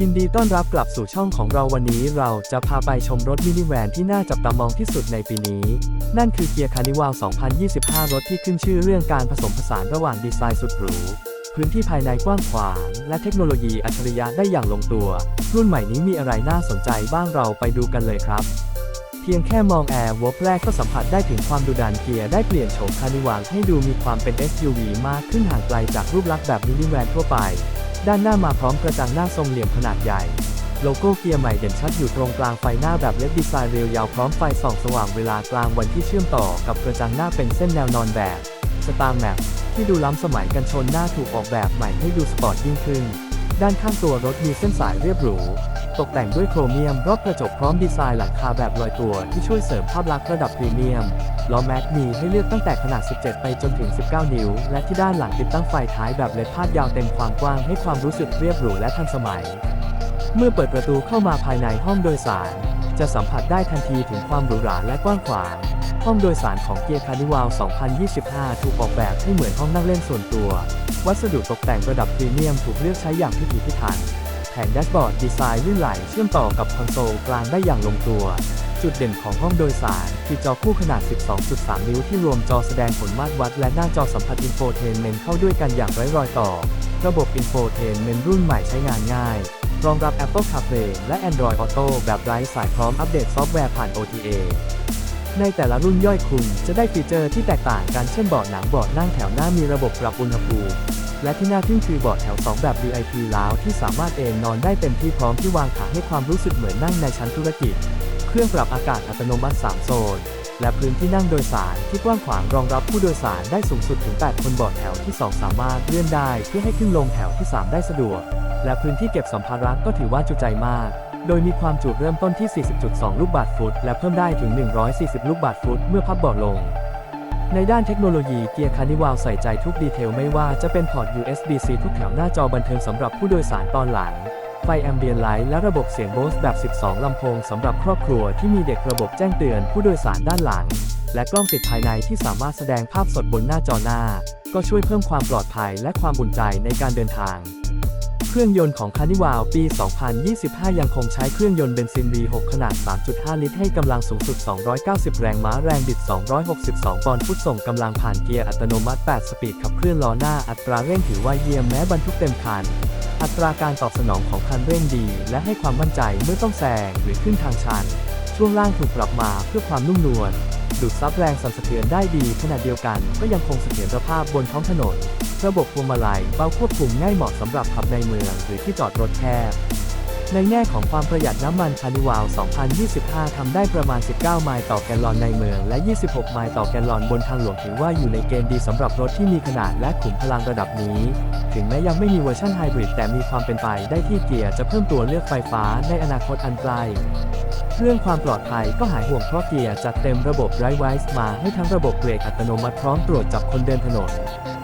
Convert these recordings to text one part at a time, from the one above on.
ยินดีต้อนรับกลับสู่ช่องของเราวันนี้เราจะพาไปชมรถมินิแวนที่น่าจับตามองที่สุดในปีนี้ นั่นคือเกียร์คานิวาล2025 รถที่ขึ้นชื่อเรื่องการผสมผสานระหว่างดีไซน์สุดหรู พื้นที่ภายในกว้างขวางและเทคโนโลยีอัจฉริยะได้อย่างลงตัว รุ่นใหม่นี้มีอะไรน่าสนใจบ้างเราไปดูกันเลยครับเพียงแค่มองแอร์วอลแรกก็สัมผัสได้ถึงความดุดันเกียร์ได้เปลี่ยนโฉมคานิวาลให้ดูมีความเป็น SUV มากขึ้นห่างไกลจากรูปลักษณ์แบบมินิแวนทั่วไป ด้านหน้ามาพร้อมกระจังหน้าทรงเหลี่ยมขนาดใหญ่ โลโก้เกียร์ใหม่เด่นชัดอยู่ตรงกลางไฟหน้าแบบเล็บดีไซน์เรียวยาวพร้อมไฟส่องสว่างเวลากลางวันที่เชื่อมต่อกับกระจังหน้าเป็นเส้นแนวนอนแบบสตาร์แมปที่ดูล้ำสมัยกันชนหน้าถูกออกแบบใหม่ให้ดูสปอร์ตยิ่งขึ้น ด้านข้างตัวรถมีเส้นสายเรียบหรู ตกแต่งด้วยโครเมียมรอบกระจกพร้อมดีไซน์หลังคาแบบลอยตัวที่ช่วยเสริมภาพลักษณ์ระดับพรีเมียม ล้อแม็กมีให้เลือกตั้งแต่ขนาด 17 ไปจนถึง 19 นิ้ว และที่ด้านหลังติดตั้งไฟท้ายแบบเลดพาดยาวเต็มความกว้างให้ความรู้สึกเรียบหรูและทันสมัย เมื่อเปิดประตูเข้ามาภายในห้องโดยสาร จะสัมผัสได้ทันทีถึงความหรูหราและกว้างขวาง ห้องโดยสารของเกียร์คานิวาล 2025 ถูกออกแบบให้เหมือนห้องนั่งเล่นส่วนตัว วัสดุตกแต่งระดับพรีเมียมถูกเลือกใช้อย่างพิถีพิถันแผงแดชบอร์ดดีไซน์ลื่นไหลเชื่อมต่อกับคอนโซลกลางได้อย่างลงตัว จุดเด่นของห้องโดยสาร คือจอคู่ขนาด 12.3 นิ้วที่รวมจอแสดงผลมาตรวัด และหน้าจอสัมผัสอินโฟเทนเมนต์เข้าด้วยกันอย่างไร้รอยต่อ ระบบอินโฟเทนเมนต์รุ่นใหม่ใช้งานง่าย รองรับ Apple CarPlay และ Android Auto แบบไร้สายพร้อมอัปเดตซอฟต์แวร์ผ่าน OTA ในแต่ละรุ่นย่อยคุณจะได้ฟีเจอร์ที่แตกต่างกันเช่นเบาะหนังเบาะนั่งแถวหน้ามีระบบปรับอุณหภูมิและที่น่าทึ่งคือเบาะแถว 2 แบบ VIP ล้าวที่สามารถเอนนอนได้เต็มที่พร้อมที่วางขาให้ความรู้สึกเหมือนนั่งในชั้นธุรกิจ เครื่องปรับอากาศอัตโนมัติ 3 โซน และพื้นที่นั่งโดยสารที่กว้างขวางรองรับผู้โดยสารได้สูงสุดถึง 8 คนบาะแถวที่ 2 สามารถเลื่อนได้เพื่อให้ขึ้นลงแถวที่ 3 ได้สะดวก และพื้นที่เก็บสัมภาระก็ถือว่าจุใจมาก โดยมีความจุเริ่มต้นที่ 40.2 ลูกบาศก์ฟุต และเพิ่มได้ถึง 140 ลูกบาศก์ฟุต เมื่อพับเบาะลงในด้านเทคโนโลยีเกียร์คานิวาลใส่ใจทุกดีเทลไม่ว่าจะเป็นพอร์ต USB-C ทุกแถวหน้าจอบันเทิงสำหรับผู้โดยสารตอนหลัง ไฟแอมเบียนไลท์และระบบเสียงโบสแบบ 12 ลำโพงสำหรับครอบครัวที่มีเด็กระบบแจ้งเตือนผู้โดยสารด้านหลัง และกล้องติดภายในที่สามารถแสดงภาพสดบนหน้าจอหน้า ก็ช่วยเพิ่มความปลอดภัยและความอุ่นใจในการเดินทางเครื่องยนต์ของคานิวาลปี 2025 ยังคงใช้เครื่องยนต์เบนซิน V6 ขนาด 3.5 ลิตร ให้กำลังสูงสุด 290 แรงม้า แรงบิด 262 ปอนด์ฟุต ส่งกำลังผ่านเกียร์อัตโนมัติ 8 สปีด ขับเคลื่อนล้อหน้า อัตราเร่งถือว่าเยี่ยมแม้บรรทุกเต็มคัน อัตราการตอบสนองของคันเร่งดี และให้ความมั่นใจเมื่อต้องแซงหรือขึ้นทางชัน ช่วงล่างถูกปรับมาเพื่อความนุ่มนวล ดูดซับแรงสั่นสะเทือนได้ดีขณะเดียวกัน ก็ยังคงเสถียรภาพบนท้องถนน ระบบพวงมาลัยเบาควบคุมง่ายเหมาะสำหรับขับในเมืองหรือที่จอดรถแคบ ในแง่ของความประหยัดน้ำมันคานิวาล2025 ทำได้ประมาณ 19 ไมล์ต่อแกลลอนในเมือง และ 26 ไมล์ต่อแกลลอนบนทางหลวงถือว่าอยู่ในเกณฑ์ดีสำหรับรถที่มีขนาดและขุมพลังระดับนี้ ถึงแม้ยังไม่มีเวอร์ชันไฮบริดแต่มีความเป็นไปได้ที่เกียร์จะเพิ่มตัวเลือกไฟฟ้าในอนาคตอันไกล เรื่องความปลอดภัยก็หายห่วงเพราะเกียร์จัดเต็มระบบไรไวส์มาให้ทั้งระบบเบรกอัตโนมัติพร้อมตรวจจับคนเดินถนน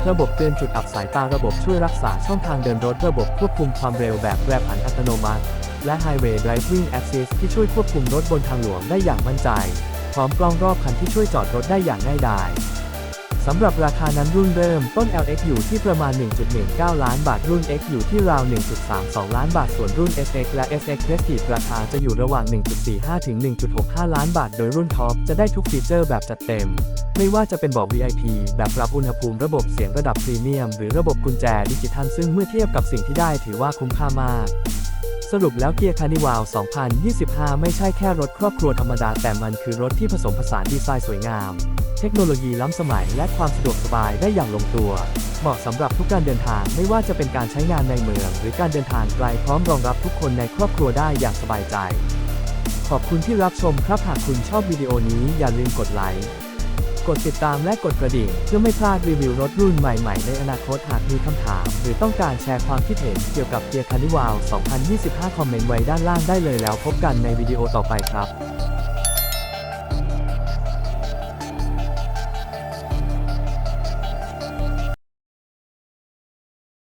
ระบบเตือนจุดอับสายตาระบบช่วยรักษาช่องทางเดินรถระบบควบคุมความเร็วแบบแปรผันอัตโนมัติ และ Highway Driving Assist ที่ช่วยควบคุมรถบนทางหลวงได้อย่างมั่นใจ พร้อมกล้องรอบคันที่ช่วยจอดรถได้อย่างง่ายดาย สำหรับราคานั้นรุ่นเริ่มต้น LX อยู่ที่ประมาณ 1.19 ล้านบาท รุ่น X อยู่ที่ราว 1.32 ล้านบาท ส่วนรุ่น SX และ SX Prestige ราคาจะอยู่ระหว่าง 1.45 ถึง 1.65 ล้านบาท โดยรุ่นท็อปจะได้ทุกฟีเจอร์แบบจัดเต็ม ไม่ว่าจะเป็นเบาะ VIP แบบปรับอุณหภูมิระบบเสียงระดับพรีเมียม หรือระบบกุญแจดิจิทัล ซึ่งเมื่อเทียบกับสิ่งที่ได้ถือว่าคุ้มค่ามากสรุปแล้วเกียร์คานิวาล 2025 ไม่ใช่แค่รถครอบครัวธรรมดา แต่มันคือรถที่ผสมผสานดีไซน์สวยงาม เทคโนโลยีล้ำสมัยและความสะดวกสบายได้อย่างลงตัว เหมาะสำหรับทุกการเดินทางไม่ว่าจะเป็นการใช้งานในเมือง หรือการเดินทางไกลพร้อมรองรับทุกคนในครอบครัวได้อย่างสบายใจ ขอบคุณที่รับชมครับหากคุณชอบวิดีโอนี้อย่าลืมกดไลค์กดติดตามและกดกระดิ่งเพื่อไม่พลาดรีวิวรถรุ่นใหม่ๆ ในอนาคตหากมีคำถาม หรือต้องการแชร์ความคิดเห็นเกี่ยวกับเกียร์คานิวาล2025 คอมเมนต์ไว้ด้านล่างได้เลยแล้วพบกันในวิดีโอต่อไปครับ